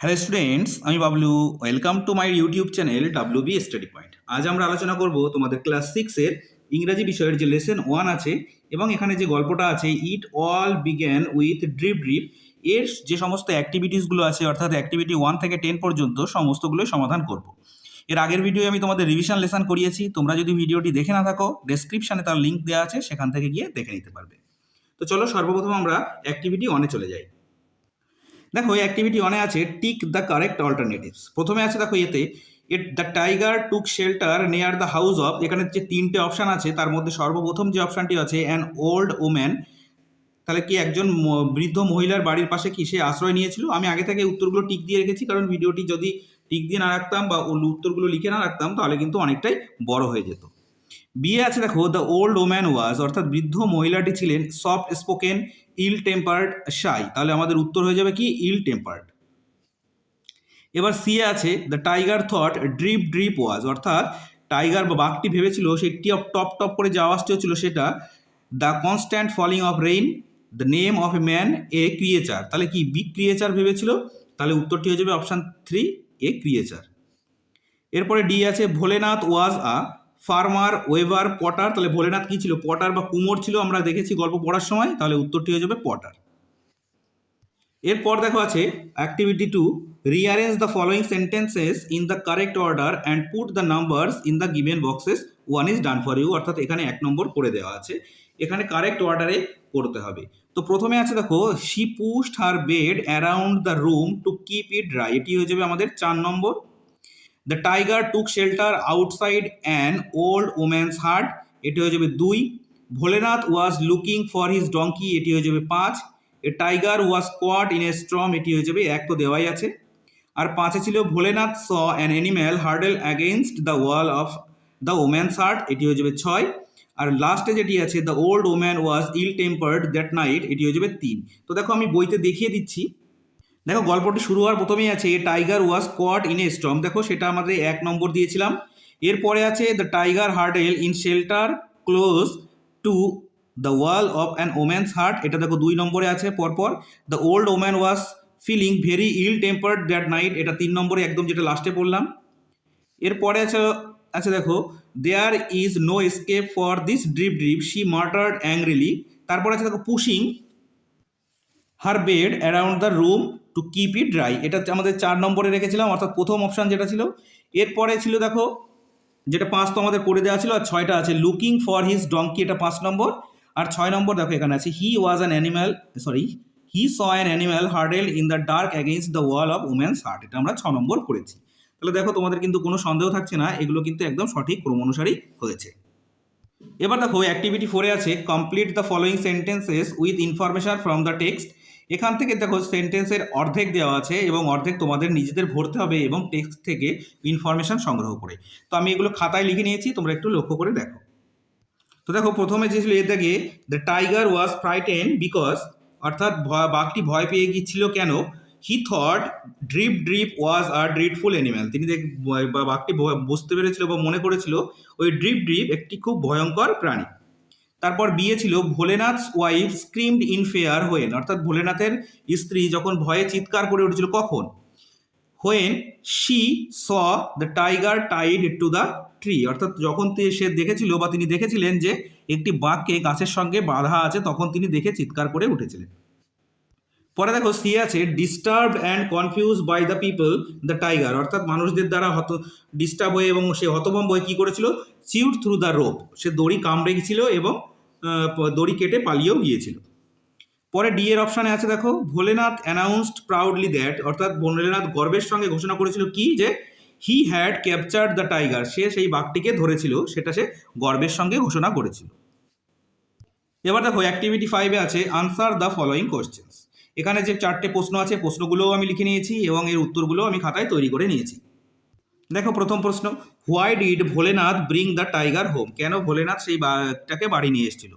Hello students আমি Bablu. Welcome to my YouTube channel W B study point আজ আমরা আলোচনা করব তোমাদের ক্লাস সিক্সের ইংরাজি বিষয়ের যে লেসন ওয়ান আছে এবং এখানে যে গল্পটা আছে it all began with drip drip এর যে সমস্ত অ্যাক্টিভিটিসগুলো আছে, অর্থাৎ অ্যাক্টিভিটি ওয়ান থেকে টেন পর্যন্ত সমস্তগুলোই সমাধান করব। এর আগের ভিডিও আমি তোমাদের রিভিশন লেসন করিয়েছি। তোমরা যদি ভিডিওটি দেখে না থাকো ডেসক্রিপশানে তার লিঙ্ক দেওয়া আছে, সেখান থেকে গিয়ে দেখে নিতে পারবে। তো চলো সর্বপ্রথম আমরা অ্যাক্টিভিটি ওয়ানে চলে যাই। দেখো, এই অ্যাক্টিভিটি অনে আছে টিক দ্য কারেক্ট অল্টারনেটিভস প্রথমে আছে দেখো এতে it the tiger took shelter near the house of এখানে যে তিনটে অপশান আছে, তার মধ্যে সর্বপ্রথম যে অপশানটি আছে অ্যান ওল্ড ওম্যান তাহলে কি একজন বৃদ্ধ মহিলার বাড়ির পাশে কি সে আশ্রয় নিয়েছিল? আমি আগে থেকে উত্তরগুলো টিক দিয়ে রেখেছি, কারণ ভিডিওটি যদি টিক দিয়ে না রাখতাম বা উত্তরগুলো লিখে না রাখতাম, তাহলে কিন্তু অনেকটাই বড় হয়ে যেত। বিয়ে আছে, দেখো দ্য ওল্ড ওম্যান ওয়াজ অর্থাৎ বৃদ্ধ মহিলাটি ছিলেন soft spoken ill tempered shy তাহলে আমাদের উত্তর হয়ে যাবে কি? ইল টেম্পার্ড এবার সি আছে the tiger thought drip drip was অর্থাৎ টাইগার বা বাঘটি ভেবেছিল সেই অফ টপ টপ করে যে আওয়াজটি হচ্ছিল সেটা the constant falling of rain the name of a man a creature তাহলে কি বিগ ক্রিয়েচার ভেবেছিল? তাহলে উত্তরটি হয়ে যাবে অপশান থ্রি এ ক্রিয়েচার এরপরে ডি আছে, Bholenath was a farmer, weaver, potter, তাহলে ভোলেনাথ কি ছিল? পটার বা কুমোর ছিল, আমরা দেখেছি গল্প পড়ার সময়, তাহলে উত্তরটি হয়ে যাবে পটার। এরপর দেখো আছে activity to rearrange the following sentences in the correct order and put the numbers in the given boxes one is done for you অর্থাৎ এখানে এক নম্বর করে দেওয়া আছে। এখানে কারেক্ট অর্ডারে করতে হবে। তো প্রথমে আছে দেখো she pushed her bed around the room to keep it dry এটি হয়ে যাবে আমাদের চার নম্বর। The tiger took shelter outside an old woman's hut এটি হয়ে যাবে দুই। Bholenath was looking for his donkey এটি হয়ে যাবে পাঁচ। A tiger was caught in a storm এটি হয়ে যাবে এক। তো দেওয়াই আছে। আর পাঁচে ছিল, Bholenath saw an animal হার্ডেল against the wall of the woman's hut এটি হয়ে যাবে ছয়। আর লাস্টে যেটি আছে the old woman was ill tempered that night এটি হয়ে যাবে তিন। তো দেখো আমি বইতে দেখিয়ে দিচ্ছি। দেখো, গল্পটি শুরু হওয়ার প্রথমেই আছে tiger was caught in a storm. দেখো, সেটা আমাদের এক নম্বর দিয়েছিলাম। এরপরে আছে, the tiger হার্ডেল in shelter close to the wall of an woman's hut. এটা দেখো, দুই নম্বরে আছে, পরপর। The old woman was feeling very ill tempered that night. এটা তিন নম্বরে, একদম যেটা লাস্টে পড়লাম। এরপরে আছে আচ্ছা দেখো, there is no escape for this drip drip. She muttered angrily. তারপর আছে দেখো, pushing her bed around the room to keep it dry এটা আমাদের চার নম্বরে রেখেছিলাম, অর্থাৎ প্রথম অপশান যেটা ছিল। এরপরে ছিল দেখো, যেটা পাঁচ তো আমাদের করে দেওয়া ছিল, আর ছয়টা আছে। লুকিং ফর হিজ ডঙ্কি এটা পাঁচ নম্বর। আর ছয় নম্বর দেখো, এখানে আছে he was an animal sorry he saw an animal হার্ডেল in the dark against the wall of women's hut এটা আমরা ছ নম্বর করেছি। তাহলে দেখো, তোমাদের কিন্তু কোনো সন্দেহ থাকছে না, এগুলো কিন্তু একদম সঠিক ক্রম অনুসারেই হয়েছে। এবার দেখো অ্যাক্টিভিটি ফোরে আছে complete the following sentences with information from the text এখান থেকে দেখো সেন্টেন্সের অর্ধেক দেওয়া আছে এবং অর্ধেক তোমাদের নিজেদের ভরতে হবে এবং টেক্সট থেকে ইনফরমেশন সংগ্রহ করে। তো আমি এগুলো খাতায় লিখে নিয়েছি, তোমরা একটু লক্ষ্য করে দেখো। তো দেখো, প্রথমে যে ছিল, এ থেকে the tiger was frightened because অর্থাৎ বাঘটি ভয় পেয়ে গিয়েছিল কেন? He thought drip drip was a dreadful animal তিনি দেখ বাঘটি বুঝতে পেরেছিল বা মনে করেছিল, ওই ড্রিপ ড্রিপ একটি খুব ভয়ঙ্কর প্রাণী। তারপর বিয়ে ছিল Bholenath wife screamed in fear when, অর্থাৎ ভোলেনাথের স্ত্রী যখন ভয়ে চিৎকার করে উঠেছিল কখন? When, she saw the tiger tied to the tree, অর্থাৎ যখন সে দেখেছিল বা তিনি দেখেছিলেন যে একটি বাঘকে গাছের সঙ্গে বাঁধা আছে, তখন তিনি দেখে চিৎকার করে উঠেছিলেন। পরে দেখো সি আছে disturb and confuse by the people the tiger অর্থাৎ মানুষদের দ্বারা হত ডিস্টার্ব হয়ে এবং সে হতভম্ব হয়ে কী করেছিল? চিউড থ্রু দ্য রোপ সে দড়ি কামড়ে গেছিল এবং দড়ি কেটে পালিয়েও গিয়েছিল। পরে ডি এর অপশানে আছে দেখো, ভোলেনাথ অ্যানাউন্সড প্রাউডলি দ্যাট অর্থাৎ ভোলেনাথ গর্বের সঙ্গে ঘোষণা করেছিল কি? যে he had captured the tiger সে সেই বাঘটিকে ধরেছিল, সেটা সে গর্বের সঙ্গে ঘোষণা করেছিল। এবার দেখো অ্যাক্টিভিটি ফাইভে আছে আনসার দ্য ফলোয়িং কোশ্চেন্স এখানে যে চারটে প্রশ্ন আছে, প্রশ্নগুলোও আমি লিখে নিয়েছি এবং এর উত্তরগুলোও আমি খাতায় তৈরি করে নিয়েছি। দেখো প্রথম প্রশ্ন why did Bholenath bring the tiger home কেন ভোলেনাথ সেই বাঘটাকে বাড়ি নিয়ে এসেছিল?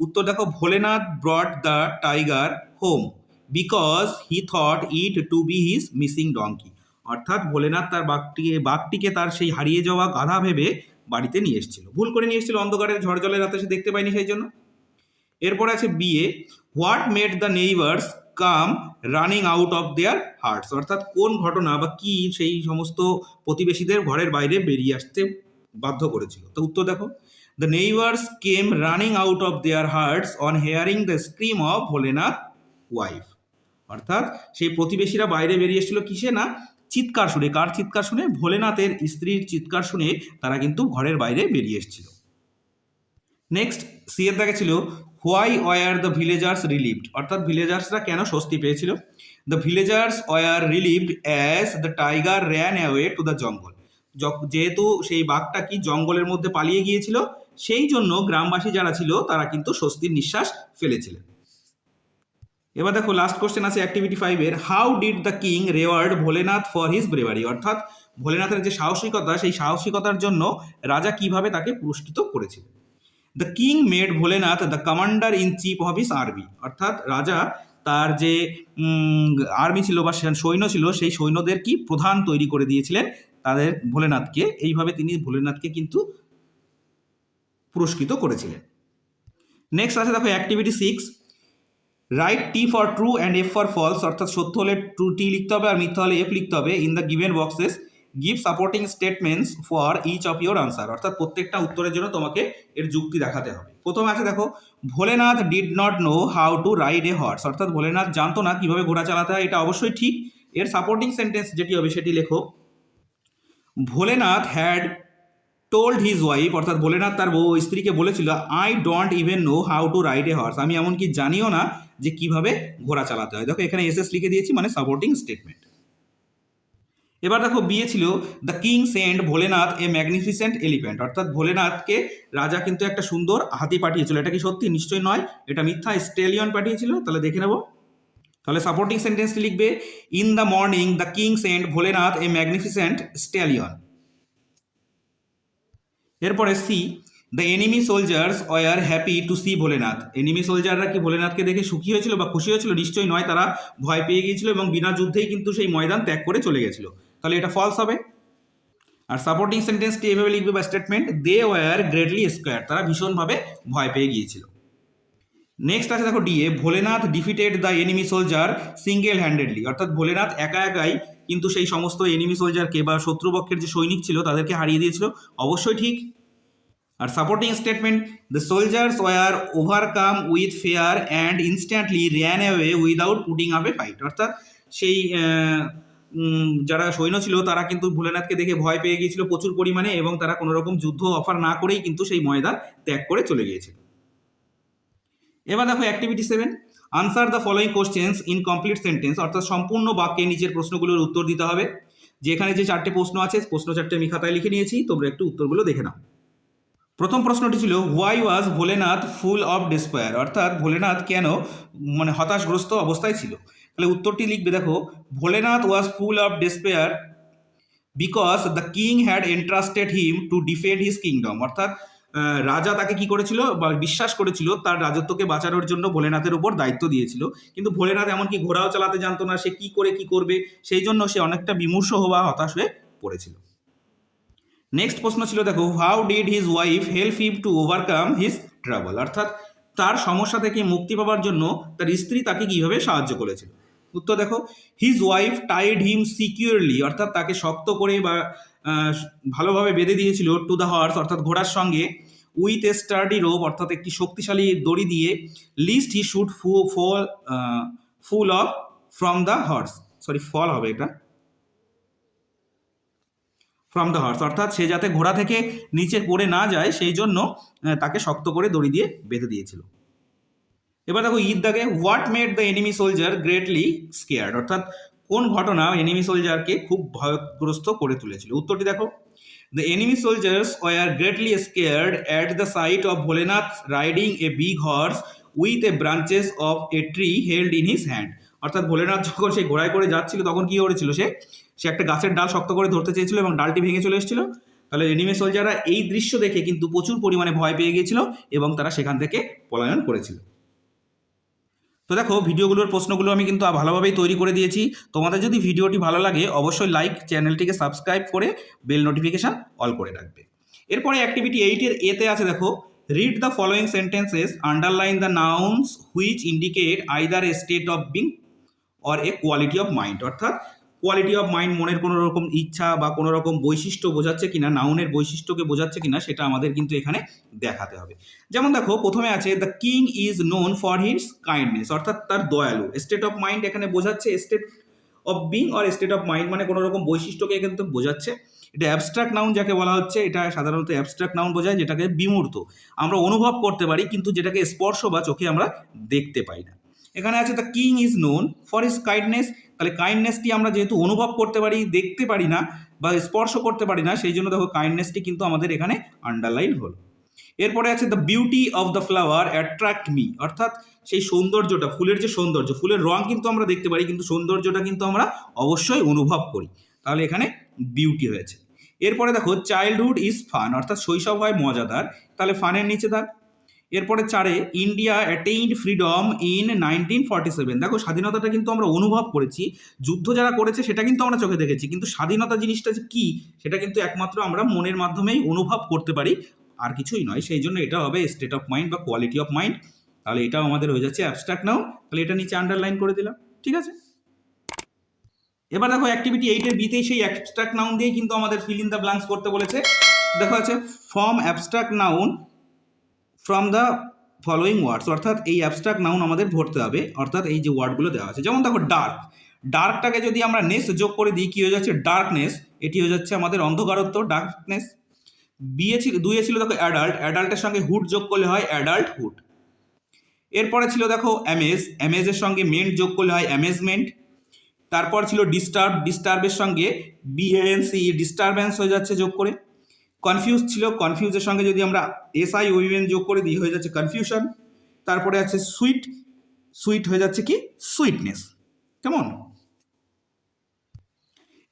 উত্তর দেখো, Bholenath brought the tiger home because he thought it to be his missing donkey অর্থাৎ ভোলেনাথ তার বাঘটিকে বাঘটিকে তার সেই হারিয়ে যাওয়া গাধা ভেবে বাড়িতে নিয়ে এসেছিল। ভুল করে নিয়ে এসেছিল অন্ধকারের ঝড় জলের রাতে সে দেখতে পায়নি সেই জন্য এরপর আছে B what made the neighbours come running out of their huts অর্থাৎ কোন ঘটনা বা কি সেই সমস্ত প্রতিবেশীদের ঘরের বাইরে বেরিয়ে আসতে বাধ্য করেছিল। তো উত্তর দেখো। The neighbours came running out of their huts on hearing the scream of Bholenath wife অর্থাৎ সেই প্রতিবেশীরা বাইরে বেরিয়ে এসেছিল কিসে না? চিৎকার শুনে। কার চিৎকার শুনে? ভোলেনাথের স্ত্রীর চিৎকার শুনে তারা কিন্তু ঘরের বাইরে বেরিয়ে এসেছিল। নেক্সট সিয়ের দেখা ছিল why were the villagers relieved? অর্থাৎ ভিলেজার্সরা কেন স্বস্তি পেয়েছিল? The villagers were relieved as the tiger ran away to the jungle. যেহেতু সেই বাঘটা কি জঙ্গলের মধ্যে পালিয়ে গিয়েছিল, সেই জন্য গ্রামবাসী যারা ছিল, তারা কিন্তু স্বস্তির নিঃশ্বাস ফেলেছিলেন। এবার দেখো লাস্ট কোশ্চেন আছে অ্যাক্টিভিটি ফাইভের how did the king reward Bholenath for his bravery অর্থাৎ ভোলেনাথের যে সাহসিকতা, সেই সাহসিকতার জন্য রাজা কীভাবে তাকে পুরস্কৃত করেছিলেন? The king made Bholenath the commander in chief of his army অর্থাৎ রাজা তার যে আর্মি ছিল বা সৈন্য ছিল, সেই সৈন্যদের কি? প্রধান তৈরি করে দিয়েছিলেন তাদের ভোলেনাথকে। এইভাবে তিনি ভোলেনাথকে কিন্তু পুরস্কৃত করেছিলেন। নেক্সট আছে দেখো activity six write T for true and F for false অর্থাৎ সত্য হলে ট্রু টি লিখতে হবে আর মিথ্যা হলে এফ লিখতে হবে in the given boxes give supporting statements for each of your answer অর্থাৎ প্রত্যেকটা উত্তরের জন্য তোমাকে এর যুক্তি দেখাতে হবে। প্রথমে আছে দেখো, Bholenath did not know how to ride a horse অর্থাৎ ভোলেনাথ জানতো না কীভাবে ঘোড়া চালাতে হয়, এটা অবশ্যই ঠিক। এর সাপোর্টিং সেন্টেন্স যেটি হবে সেটি লেখো, Bholenath had told his wife অর্থাৎ ভোলেনাথ তার বউ, স্ত্রীকে বলেছিল I don't even know how to ride a horse আমি এমনকি জানিও না যে কীভাবে ঘোড়া চালাতে হয়। দেখো এখানে এস এস লিখে দিয়েছি মানে সাপোর্টিং স্টেটমেন্ট এবার দেখো বিয়ে ছিল the king sent Bholenath a magnificent elephant. অর্থাৎ ভোলেনাথকে রাজা কিন্তু একটা সুন্দর হাতি পাঠিয়েছিল। এটা কি সত্যি? নিশ্চয়ই নয়। এটা মিথ্যা। স্টেলিয়ন পাঠিয়েছিল। তাহলে দেখে নেব। তাহলে সাপোর্টিং সেন্টেন্সটি লিখবে? In the morning the king sent Bholenath a magnificent stallion এরপরে C the enemy soldiers were happy to see Bholenath. Enemy সোলজাররা কি ভোলেনাথকে দেখে সুখী হয়েছিল বা খুশি হয়েছিল? নিশ্চয়ই নয়। তারা ভয় পেয়ে গিয়েছিল এবং বিনা যুদ্ধেই কিন্তু সেই ময়দান ত্যাগ করে চলে গেছিল। তাহলে এটা ফলস হবে। আর সাপোর্টিং সেন্টেন্সটি এভাবে লিখবে বা statement they were greatly scared তারা ভীষণভাবে ভয় পেয়ে গিয়েছিল। নেক্সট আছে দেখো D Bholenath defeated the enemy soldier single handedly অর্থাৎ ভোলেনাথ একা একাই কিন্তু সেই সমস্ত এনিমি সোলজারকে বা শত্রুপক্ষের যে সৈনিক ছিল তাদেরকে হারিয়ে দিয়েছিল, অবশ্যই ঠিক। আর supporting statement the soldiers were overcome with fear and instantly ran away without putting up a fight অর্থাৎ সেই যারা সৈন্য ছিল, তারা কিন্তু ভোলেনাথকে দেখে ভয় পেয়ে গিয়েছিল প্রচুর পরিমাণে এবং তারা কোনো রকম যুদ্ধ অফার না করেই কিন্তু সেই ময়দান ত্যাগ করে চলে গিয়েছিল এবার দেখো activity seven answer the following questions in complete sentence অর্থাৎ সম্পূর্ণ বাক্যে নিজের প্রশ্নগুলোর উত্তর দিতে হবে। যেখানে যে চারটে প্রশ্ন আছে, প্রশ্ন চারটে আমি খাতায় লিখে নিয়েছি, তোমরা একটু উত্তরগুলো দেখে নাও। প্রথম প্রশ্নটি ছিল why was Bholenath full of despair অর্থাৎ ভোলেনাথ কেন মানে হতাশগ্রস্ত অবস্থায় ছিল? তাহলে উত্তরটি লিখবে, দেখো, Bholenath was full of despair because the king had entrusted him to defend his kingdom অর্থাৎ রাজা তাকে কি করেছিল বা বিশ্বাস করেছিল, তার রাজত্বকে বাঁচানোর জন্য ভোলেনাথের উপর দায়িত্ব দিয়েছিল। কিন্তু ভোলেনাথ এমনকি ঘোড়াও চালাতে জানতো না, সে কি করে কি করবে, সেই জন্য সে অনেকটা বিমূর্ষ হওয়া হতাশ হয়ে পড়েছিল। নেক্সট প্রশ্ন ছিল, দেখো how did his wife help him to overcome his trouble অর্থাৎ, তার সমস্যা থেকে মুক্তি পাওয়ার জন্য তার স্ত্রী তাকে কীভাবে সাহায্য করেছিল? উত্তর দেখো his wife tied him securely অর্থাৎ তাকে শক্ত করে বা ভালোভাবে বেঁধে দিয়েছিল টু দ্য হর্স অর্থাৎ ঘোড়ার সঙ্গে উইথ এ স্টার্ডি রোপ অর্থাৎ একটি শক্তিশালী দড়ি দিয়ে লিস্ট হি শুড ফু fall full of from the horse sorry fall হবে এটা ফ্রম দ্য হর্স অর্থাৎ সে যাতে ঘোড়া থেকে নিচে পড়ে না যায়, সেই জন্য তাকে শক্ত করে দড়ি দিয়ে বেঁধে দিয়েছিল। এবার দেখো ঈদ দাগে what made the enemy soldier greatly scared অর্থাৎ কোন ঘটনা এনিমি সোলজারকে খুব ভয়গ্রস্ত করে তুলেছিল? উত্তরটি দেখো the enemy soldiers were greatly scared at the sight of Bholenath riding a big horse with a branches of a tree held in his hand অর্থাৎ ভোলেনাথ যখন সে ঘোড়ায় করে যাচ্ছিল, তখন কি করেছিল সে? সে একটা গাছের ডাল শক্ত করে ধরতে চেয়েছিল এবং ডালটি ভেঙে চলে এসেছিল। তাহলে এনিমি সোলজাররা এই দৃশ্য দেখে কিন্তু প্রচুর পরিমাণে ভয় পেয়ে গিয়েছিল এবং তারা সেখান থেকে পলায়ন করেছিল। তো দেখো, ভিডিওগুলোর প্রশ্নগুলো আমি কিন্তু ভালোভাবেই তৈরি করে দিয়েছি। তোমাদের যদি ভিডিওটি ভালো লাগে, অবশ্যই লাইক চ্যানেলটিকে সাবস্ক্রাইব করে বেল নোটিফিকেশান অল করে রাখবে। এরপরে অ্যাক্টিভিটি এইটের এতে আছে দেখো read the following sentences underline the nouns which indicate either a state of being or a quality of mind অর্থাৎ কোয়ালিটি অফ মাইন্ড মনের কোনো রকম ইচ্ছা বা কোনো রকম বৈশিষ্ট্য বোঝাচ্ছে কিনা নাউনের বৈশিষ্ট্যকে বোঝাচ্ছে কিনা, সেটা আমাদের কিন্তু এখানে দেখাতে হবে। যেমন দেখো, প্রথমে আছে the king is known for his kindness অর্থাৎ তার দয়ালু। স্টেট অফ মাইন্ড এখানে বোঝাচ্ছে state of being or state of mind মানে কোনো রকম বৈশিষ্ট্যকে কিন্তু বোঝাচ্ছে। এটা অ্যাবস্ট্রাক্ট নাউন যাকে বলা হচ্ছে, এটা সাধারণত অ্যাবস্ট্রাক্ট নাউন বোঝায়, যেটাকে বিমূর্ত। আমরা অনুভব করতে পারি, কিন্তু যেটাকে স্পর্শ বা চোখে আমরা দেখতে পাই না। এখানে আছে the king is known for his kindness তাহলে কাইন্ডনেসটি আমরা যেহেতু অনুভব করতে পারি, দেখতে পারি না বা স্পর্শ করতে পারি না, সেই জন্য দেখো কাইন্ডনেসটি কিন্তু আমাদের এখানে আন্ডারলাইন হলো। এরপরে আছে the beauty of the flower attract me অর্থাৎ সেই সৌন্দর্যটা, ফুলের যে সৌন্দর্য, ফুলের রং কিন্তু আমরা দেখতে পারি, কিন্তু সৌন্দর্যটা কিন্তু আমরা অবশ্যই অনুভব করি। তাহলে এখানে বিউটি হয়েছে এরপরে দেখো চাইল্ডহুড ইজ ফান অর্থাৎ শৈশব হয় মজাদার। তাহলে ফানের নিচে থাক এরপরে চারে India attained freedom in nineteen forty seven দেখো, স্বাধীনতাটা কিন্তু আমরা অনুভব করেছি। যুদ্ধ যারা করেছে, সেটা কিন্তু আমরা চোখে দেখেছি। কিন্তু স্বাধীনতা জিনিসটা যে কী, সেটা কিন্তু একমাত্র আমরা মনের মাধ্যমেই অনুভব করতে পারি। আর কিছুই নয়। সেই জন্য এটা হবে স্টেট অফ মাইন্ড বা কোয়ালিটি অফ মাইন্ড তাহলে এটাও আমাদের হয়ে যাচ্ছে অ্যাবস্ট্রাক্ট নাও তাহলে এটা নিচে আন্ডারলাইন করে দিলাম। ঠিক আছে? এবার দেখো অ্যাক্টিভিটি এইটের বিতেই সেই অ্যাবস্ট্রাক্ট নাউন দিয়েই কিন্তু আমাদের ফিল ইন দ্য ব্লাঙ্কস করতে বলেছে। দেখো আছে form abstract noun from the following words অর্থাৎ এই অ্যাবস্ট্রাক্ট নাউন আমাদের ভরতে হবে, অর্থাৎ এই যে ওয়ার্ডগুলো দেওয়া আছে। যেমন দেখো ডার্ক ডার্কটাকে যদি আমরা নেস যোগ করে দিই, কী হয়ে যাচ্ছে? ডার্কনেস এটি হয়ে যাচ্ছে আমাদের অন্ধকারত্ব ডার্কনেস বিয়ে ছিল দুইয়ে ছিল দেখো অ্যাডাল্ট অ্যাডাল্টের সঙ্গে হুড যোগ করলে হয় অ্যাডাল্ট হুড এরপরে ছিল দেখো অ্যামেজ অ্যামেজের সঙ্গে মেন্ট যোগ করলে হয় অ্যামেজমেন্ট তারপর ছিল ডিস্টার্ব ডিস্টার্বের সঙ্গে বিএনসি ডিস্টারবেন্স হয়ে যাচ্ছে যোগ করে। কনফিউজ ছিল কনফিউজের সঙ্গে যদি আমরা এসআই ওইভেন যোগ করে দিই, হয়ে যাচ্ছে কনফিউশন তারপরে আছে সুইট সুইট হয়ে যাচ্ছে কি? সুইটনেস কেমন?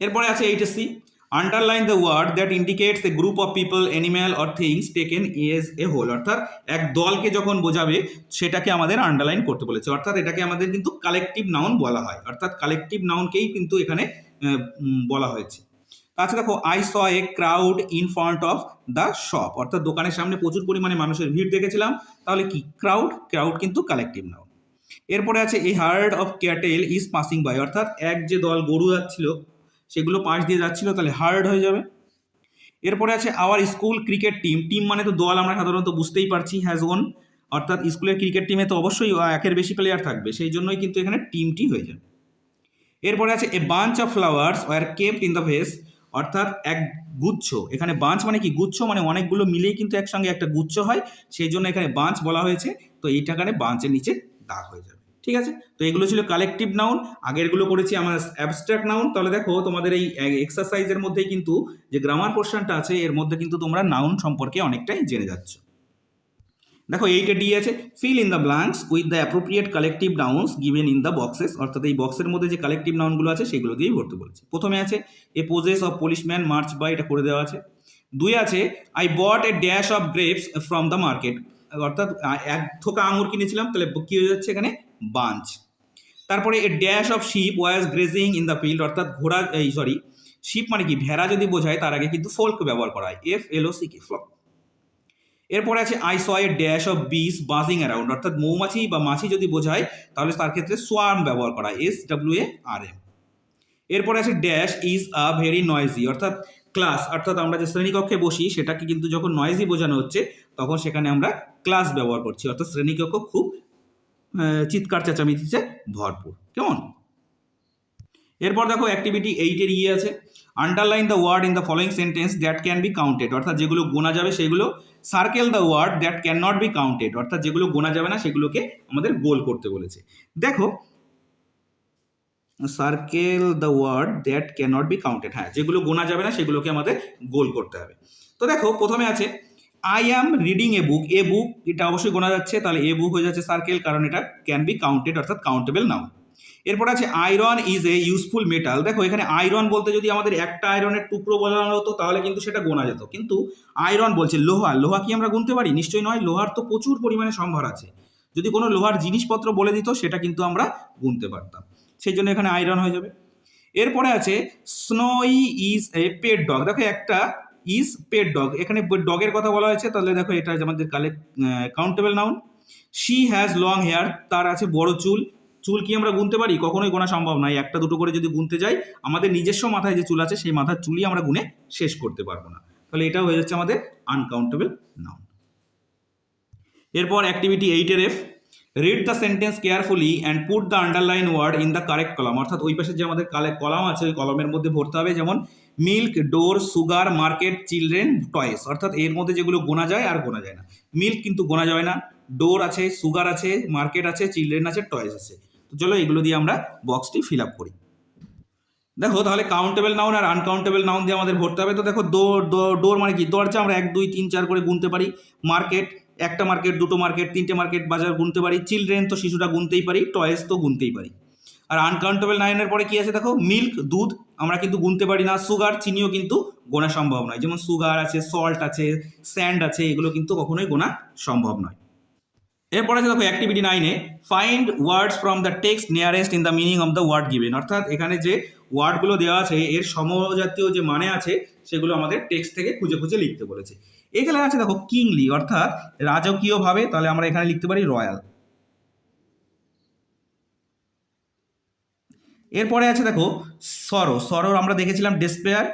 এরপরে আছে এইটা C underline the word that indicates a group of people animal or things taken as a whole অর্থাৎ এক দলকে যখন বোঝাবে, সেটাকে আমাদের আন্ডারলাইন করতে বলেছে, অর্থাৎ এটাকে আমাদের কিন্তু কালেকটিভ নাউন বলা হয়, অর্থাৎ কালেকটিভ নাউনকেই কিন্তু এখানে বলা হয়েছে। তাছাড়া দেখো I saw a crowd in front of the shop অর্থাৎ দোকানের সামনে প্রচুর পরিমাণে মানুষের ভিড় দেখেছিলাম। তাহলে কি? ক্রাউড ক্রাউড কিন্তু কালেকটিভ নাও এরপরে আছে এই herd of cattle is passing by অর্থাৎ এক যে দল গরু যাচ্ছিল, সেগুলো পাশ দিয়ে যাচ্ছিল, তাহলে হার্ড হয়ে যাবে। এরপরে আছে our school cricket team team মানে তো দল, আমরা সাধারণত বুঝতেই পারছি হ্যাজ ওন অর্থাৎ স্কুলের ক্রিকেট টিমে তো অবশ্যই একের বেশি প্লেয়ার থাকবে। সেই জন্যই কিন্তু এখানে টিমটি হয়ে যাবে। এরপরে আছে a bunch of flowers were kept in the vase অর্থাৎ এক গুচ্ছ। এখানে বাঁচ মানে কি? গুচ্ছ মানে অনেকগুলো মিলেই কিন্তু একসঙ্গে একটা গুচ্ছ হয়। সেই জন্য এখানে বাঁচ বলা হয়েছে। তো এইটা এখানে বাঁচের নিচে দাগ হয়ে যাবে। ঠিক আছে? তো এগুলো ছিল কালেকটিভ নাউন আগেরগুলো করেছি আমার অ্যাবস্ট্রাক্ট নাউন তাহলে দেখো তোমাদের এই এক্সারসাইজের মধ্যেই কিন্তু যে গ্রামার পোর্শনটা আছে, এর মধ্যে কিন্তু তোমরা নাউন সম্পর্কে অনেকটাই জেনে যাচ্ছ। দেখো এইটা ডি আছে fill in the blanks with the appropriate collective nouns given in the boxes অর্থাৎ এই বক্সের মধ্যে যে কালেকটিভ নাউনগুলো আছে সেগুলো দিয়েই ভরতে বলেছে। প্রথমে আছে, a posse of policeman march বা এটা করে দেওয়া আছে। দুই আছে I bought a dash of grapes from the market অর্থাৎ এক থোকা আঙুর কিনেছিলাম, তাহলে কী হয়ে যাচ্ছে এখানে? বাঞ্চ। তারপরে a dash of sheep was grazing in the field অর্থাৎ ঘোড়া, এই সরি শিপ মানে কি? ভেড়া যদি বোঝায়, তার আগে কিন্তু ফোল্ক ব্যবহার করা হয় F L O C K flock এরপরে আছে I saw a dash of bees buzzing around অর্থাৎ মৌমাছি বা মাছি যদি বোঝায়, তাহলে তার ক্ষেত্রে সোয়ার্ম ব্যবহার করা S W A R M এরপরে আছে dash is a very noisy অর্থাৎ ক্লাস অর্থাৎ আমরা যে শ্রেণীকক্ষে বসি, সেটাকে কিন্তু যখন নয়েজি বোঝানো হচ্ছে, তখন সেখানে আমরা ক্লাস ব্যবহার করছি, অর্থাৎ শ্রেণীকক্ষ খুব চিৎকার চেঁচামেচিতে ভরপুর। কেমন? এরপর দেখো অ্যাক্টিভিটি এইটের ইয়ে আছে। Underline the word in the following sentence that can be counted অর্থাৎ যেগুলো গোনা যাবে, সেগুলো circle the word that can not be counted অর্থাৎ যেগুলো গোনা যাবে না, সেগুলোকে আমাদের গোল করতে বলেছে। দেখো circle the word that can not be counted হ্যাঁ যেগুলো গোনা যাবে না, সেগুলোকে আমাদের গোল করতে হবে। তো দেখো, প্রথমে আছে আই অ্যাম রিডিং এ বুক এ বুক এটা অবশ্যই গোনা যাচ্ছে, তাহলে এ বুক হয়ে যাচ্ছে সার্কেল কারণ এটা ক্যান বি কাউন্টেড অর্থাৎ কাউন্টেবল নাও এরপর আছে iron is a useful metal দেখো, এখানে আয়রন বলতে যদি আমাদের একটা আয়রনের টুকরো বলানো হতো, তাহলে কিন্তু সেটা গোনা যেত। কিন্তু আয়রন বলছে লোহা। লোহা কি আমরা গুনতে পারি? নিশ্চয়ই নয়, লোহার তো প্রচুর পরিমাণে সম্ভার আছে। যদি কোনো লোহার জিনিসপত্র বলে দিত, সেটা কিন্তু আমরা গুনতে পারতাম। সেই জন্য এখানে আয়রন হয়ে যাবে। এরপরে আছে Snowy is a pet dog দেখো, একটা ইজ পেড ডগ এখানে ডগের কথা বলা হয়েছে, তাহলে দেখো, এটা আমাদের collect countable noun she has long hair তার আছে বড় চুল। চুল কি আমরা গুনতে পারি? কখনোই গোনা সম্ভব নয় একটা দুটো করে যদি গুনতে যাই, আমাদের নিজস্ব মাথায় যে চুল আছে, সেই মাথার চুলই আমরা গুনে শেষ করতে পারব না। তাহলে এটাও হয়ে যাচ্ছে আমাদের আনকাউন্টেবল নাউন এরপর অ্যাক্টিভিটি এইটের F read the sentence carefully and put the underline word in the correct column অর্থাৎ ওই পাশে যে আমাদের কলাম আছে, ওই কলমের মধ্যে ভরতে হবে, যেমন milk door sugar market children toys অর্থাৎ এর মধ্যে যেগুলো গোনা যায় আর গোনা যায় না। মিল্ক কিন্তু গোনা যায় না। ডোর আছে সুগার আছে মার্কেট আছে চিলড্রেন আছে টয়েস আছে। তো চলো এগুলো দিয়ে আমরা বক্সটি ফিল আপ করি। দেখো তাহলে কাউন্টেবল নাউন আর আনকাউন্টেবল নাউন দিয়ে আমাদের ভরতে হবে। তো দেখো ডোর ডোর মানে কি? দরজা আমরা এক, দুই, তিন, চার করে গুনতে পারি। মার্কেট একটা মার্কেট দুটো মার্কেট তিনটে মার্কেট বাজার গুনতে পারি। চিলড্রেন তো শিশুটা গুনতেই পারি টয়েস তো গুনতেই পারি। আর আনকাউন্টেবল নাইনের পরে কি আছে দেখো? মিল্ক দুধ আমরা কিন্তু গুনতে পারি না। সুগার চিনিও কিন্তু গোনা সম্ভব নয়। যেমন সুগার আছে সল্ট আছে স্যান্ড আছে, এগুলো কিন্তু কখনোই গোনা সম্ভব নয়। এরপরে আছে দেখো অ্যাক্টিভিটি নাইনে find words from the text nearest in the meaning of the word given অর্থাৎ এখানে যে ওয়ার্ডগুলো দেওয়া আছে, এর সমজাতীয় যে মানে আছে, সেগুলো আমাদের টেক্সট থেকে খুঁজে খুঁজে লিখতে বলেছে। এখানে আছে দেখো কিংলি অর্থাৎ রাজকীয়ভাবে, তাহলে আমরা এখানে লিখতে পারি রয়্যাল এরপরে আছে দেখো সরো সরো আমরা দেখেছিলাম ডেসপেয়ার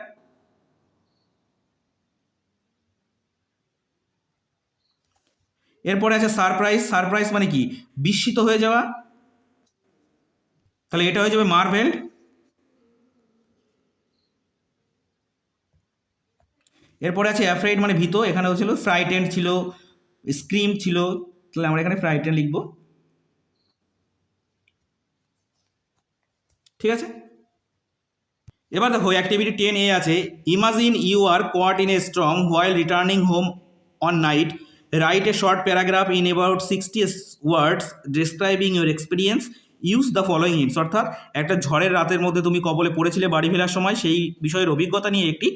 এরপরে আছে সারপ্রাইজ সারপ্রাইজ মানে কি? বিস্মিত হয়ে যাওয়া। তাহলে এটা হয়ে যাবে মার্ভেল্ড এরপরে আছে অ্যাফ্রাইড মানে ভীত এখানে ছিল। ফ্রাইটেন্ড ছিল স্ক্রিম ছিল। তাহলে আমরা এখানে ফ্রাইটেন্ড লিখব। ঠিক আছে? এবার দেখো অ্যাক্টিভিটি টেন এ আছে। Imagine you are caught in a storm while returning home on night write a short paragraph in about sixty words describing your experience use the following hints অর্থাৎ, একটা ঝড়ের রাতের মধ্যে তুমি কবলে পড়েছিলে বাড়ি ফেরার সময়, সেই বিষয়ের অভিজ্ঞতা নিয়ে একটি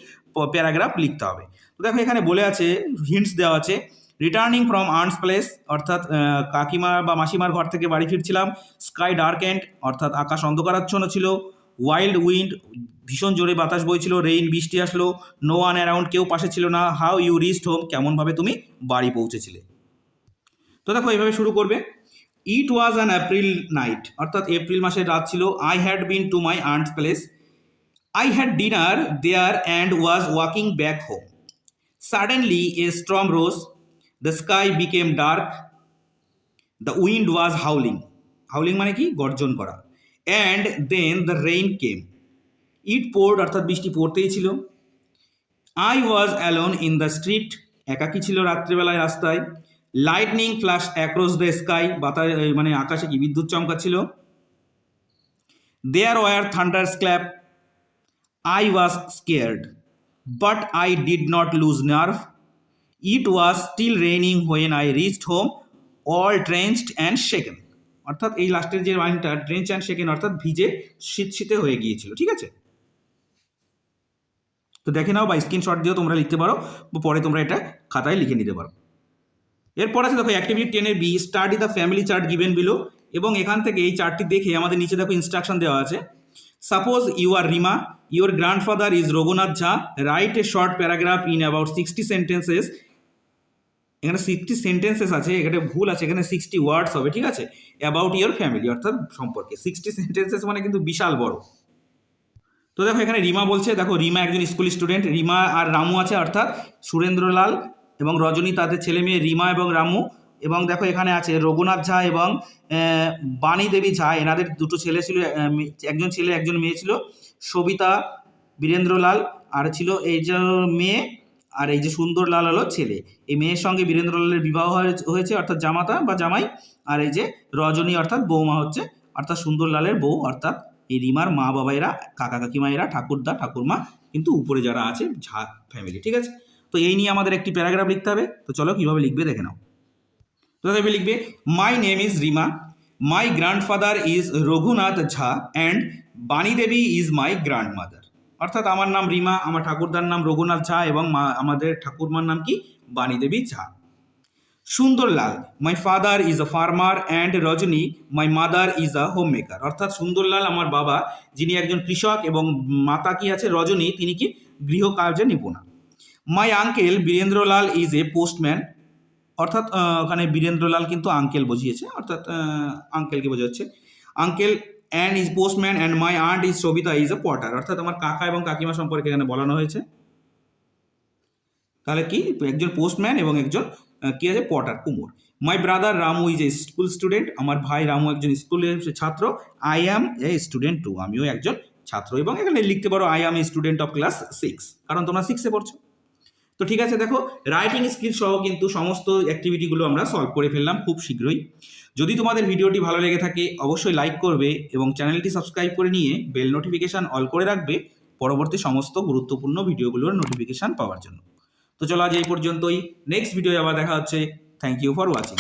প্যারাগ্রাফ লিখতে হবে। তো দেখো, এখানে বলে আছে হিন্টস দেওয়া আছে রিটার্নিং ফ্রম আর্নস প্লেস অর্থাৎ কাকিমা বা মাসিমার ঘর থেকে বাড়ি ফিরছিলাম। স্কাই ডার্ক অ্যান্ড অর্থাৎ আকাশ অন্ধকারাচ্ছন্ন ছিল। ওয়াইল্ড উইন্ড ভীষণ জোরে বাতাস বইছিল রেইন বৃষ্টি আসলো নো ওয়ান অ্যারাউন্ড কেউ পাশে ছিল না হাউ ইউ রিস্ট হোম কেমনভাবে তুমি বাড়ি পৌঁছেছিলে। তো দেখো এইভাবে শুরু করবে। It was an April night অর্থাৎ এপ্রিল মাসের রাত ছিল। I had been to my aunt's place I had dinner there and was walking back home suddenly a storm rose the sky became dark the wind was howling howling মানে কি? গর্জন করা। And then the rain came it poured অর্থাৎ বৃষ্টি পড়তেই ছিল। I was alone in the street একাকি ছিল রাত্রিবেলায় রাস্তায়। Lightning flash across the sky বাতাস মানে আকাশে কি বিদ্যুৎ চমকাচ্ছিল। There were thunder claps I was scared but I did not lose nerve it was still raining when I reached home all drenched and shaken অর্থাৎ এই লাস্টের যে লাইনটা ট্রেঞ্চ অ্যান্ড শেকেন অর্থাৎ ভিজে, শীত শীতে হয়ে গিয়েছিল, ঠিক আছে? তো দেখে নাও বা স্ক্রিনশট দিয়েও তোমরা লিখতে পারো পরে তোমরা এটা খাতায় লিখে নিতে পারো। এরপর আছে দেখো অ্যাক্টিভিটি টেনের B study the family chart given below এবং এখান থেকে এই চার্টটি দেখে আমাদের নিচে দেখো ইনস্ট্রাকশন দেওয়া আছে। Suppose you are Rima your grandfather is Raghunath Jha write a short paragraph in about sixty sentences এখানে সিক্সটি সেন্টেন্সেস আছে, এখানে ভুল আছে, এখানে সিক্সটি ওয়ার্ডস হবে, ঠিক আছে? অ্যাবাউট ইয়োর ফ্যামিলি অর্থাৎ সম্পর্কে। সিক্সটি সেন্টেন্সেস মানে কিন্তু বিশাল বড়। তো দেখো এখানে রিমা বলছে, দেখো রিমা একজন স্কুল স্টুডেন্ট, রিমা আর রামু আছে, অর্থাৎ সুরেন্দ্রলাল এবং রজনী তাদের ছেলে মেয়ে রিমা এবং রামু। এবং দেখো এখানে আছে রঘুনাথ ঝা এবং বাণী দেবী ঝা, এনাদের দুটো ছেলে ছিল একজন ছেলে, একজন মেয়ে ছিল, সবিতা বীরেন্দ্রলাল আর ছিল এই যে মেয়ে আর এই যে সুন্দরলাল হলো ছেলে। এই মেয়ের সঙ্গে বীরেন্দ্রলালের বিবাহ হয়ে- হয়েছে, অর্থাৎ জামাতা বা জামাই। আর এই যে রজনী, অর্থাৎ বৌমা হচ্ছে, অর্থাৎ সুন্দরলালের বউ, অর্থাৎ এই রিমার মা বাবা এরা কাকা কাকিমা এরা ঠাকুরদা, ঠাকুরমা, কিন্তু উপরে যারা আছে, ঝা ফ্যামিলি ঠিক আছে? তো এই নিয়ে আমাদের একটি প্যারাগ্রাফ লিখতে হবে। তো চলো কীভাবে লিখবে দেখে নাও। তো লিখবে my name is Rima my grandfather is Raghunath Jha and Bani Debi is my grandmother অর্থাৎ আমার নাম রিমা, আমার ঠাকুরদার নাম রঘুনাথ ঝা এবং মা, আমাদের ঠাকুরমার নাম কি? Bani Debi Jha. Sundarlal my father is a farmer and Rajani my mother is a homemaker অর্থাৎ সুন্দরলাল আমার বাবা, যিনি একজন কৃষক এবং মাতা কি আছে? রজনী, তিনি কি গৃহকার্যে নিপুণা। My uncle Birendralal is a postman অর্থাৎ ওখানে বীরেন্দ্রলাল কিন্তু আঙ্কেল বুঝিয়েছে। অর্থাৎ আঙ্কেলকে বোঝাচ্ছে। Uncle and is postman and my aunt is Sabita is a potter অর্থাৎ আমার কাকা এবং কাকিমা সম্পর্কে এখানে বলানো হয়েছে। তাহলে কি? একজন পোস্টম্যান এবং একজন কি আছে? পটার, কুমোর। My brother Ramu is a school student আমার ভাই রামু একজন স্কুলের ছাত্র। I am a student too আমিও একজন ছাত্র এবং এখানে লিখতে পারো I am a student of class six কারণ তোমরা সিক্সে পড়ছো। তো ঠিক আছে, দেখো রাইটিং স্কিল সহ কিন্তু সমস্ত অ্যাক্টিভিটিগুলো আমরা সলভ করে ফেললাম খুব শীঘ্রই। যদি তোমাদের ভিডিওটি ভালো লেগে থাকে, অবশ্যই লাইক করবে এবং চ্যানেলটি সাবস্ক্রাইব করে নিয়ে বেল নোটিফিকেশান অল করে রাখবে পরবর্তী সমস্ত গুরুত্বপূর্ণ ভিডিওগুলোর নোটিফিকেশান পাওয়ার জন্য। তো চলো আজ এই পর্যন্তই। নেক্সট ভিডিও আবার দেখা হচ্ছে। Thank you for watching